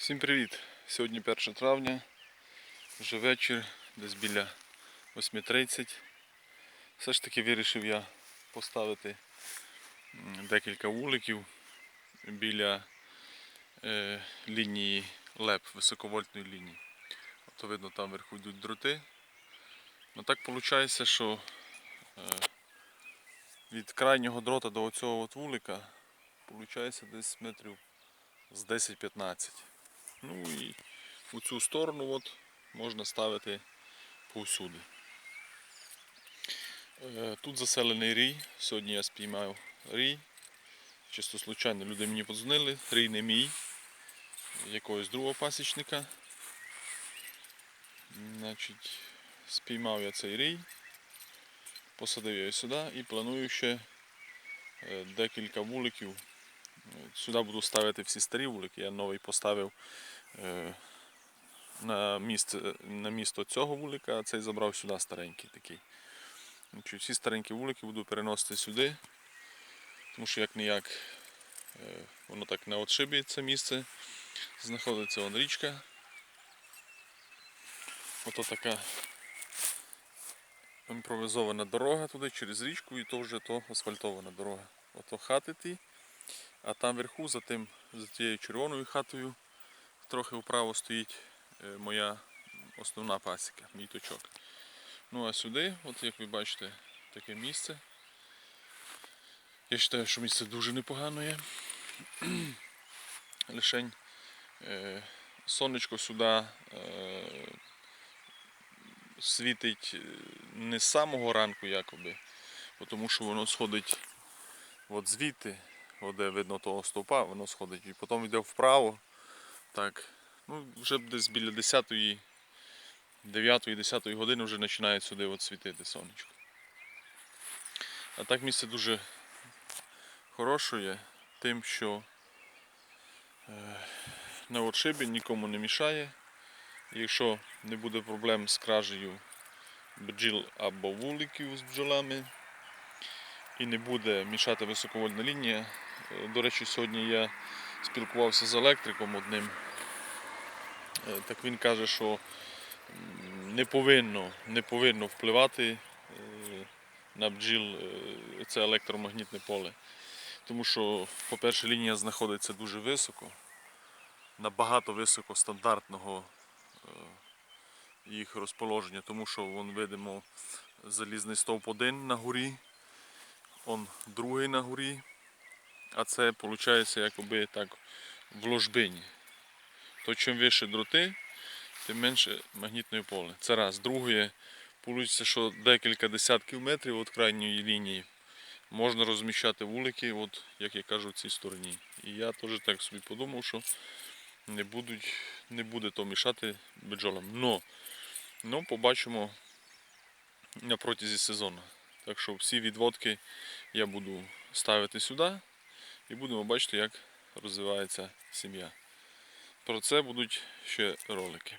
Всім привіт! Сьогодні 1 травня, вже вечір, десь біля 8.30. Все ж таки вирішив я поставити декілька вуликів біля е, лінії ЛЕП, високовольтної лінії. Ото видно, там вверху йдуть дроти. Ну так виходить, що е, від крайнього дрота до оцього от вулика виходить десь метрів з 10-15. Ну і у цю сторону от можна ставити повсюди. Е, Тут заселений рій. Сьогодні я спіймав рій. Чисто случайно люди мені подзвонили. Рій не мій, якогось другого пасічника. Значить, спіймав я цей рій, посадив його сюди і планую ще е, декілька вуликів Сюди буду ставити всі старі вулики. Я новий поставив на, місце, на місто цього вулика, а цей забрав сюди старенький такий. Всі старенькі вулики буду переносити сюди, тому що як ніяк е, воно так на отшибі це місце. Знаходиться вон річка. Ото така імпровізована дорога туди через річку і то вже то асфальтована дорога. Ото хати ті. А там вверху, за, тим, за тією червоною хатою, трохи вправо стоїть е, моя основна пасіка, мій точок. Ну а сюди, от як ви бачите, таке місце. Я вважаю, що місце дуже непогано є. Лишень е, сонечко сюди е, світить е, не з самого ранку якоби, тому що воно сходить от звідти, де видно того стовпа, воно сходить і потім йде вправо. Так, ну вже десь біля 10 9-10 години вже починає сюди от світити сонечко. А так місце дуже хороше тим, що е, на отшибі нікому не мішає. Якщо не буде проблем з кражею бджіл або вуликів з бджолами, і не буде мішати високовольтна лінія. Е, До речі, сьогодні я спілкувався з електриком одним. Е, Так він каже, що не повинно, не повинно впливати е, на бджіл е, це електромагнітне поле. Тому що, по-перше, лінія знаходиться дуже високо, набагато високо стандартного їх розположення, тому що вон видимо залізний стовп один на горі, он другий на горі, а це виходить якоби так в ложбині. То чим вище дроти, тим менше магнітне поле. Це раз. Друге, виходить, що декілька десятків метрів від крайньої лінії можна розміщати вулики, от, як я кажу, в цій стороні. І я теж так собі подумав, що не, будуть, не буде то мішати бджолам. Но, ну, побачимо на протязі сезону. Так що всі відводки я буду ставити сюди і будемо бачити, як розвивається сім'я. Про це будуть ще ролики.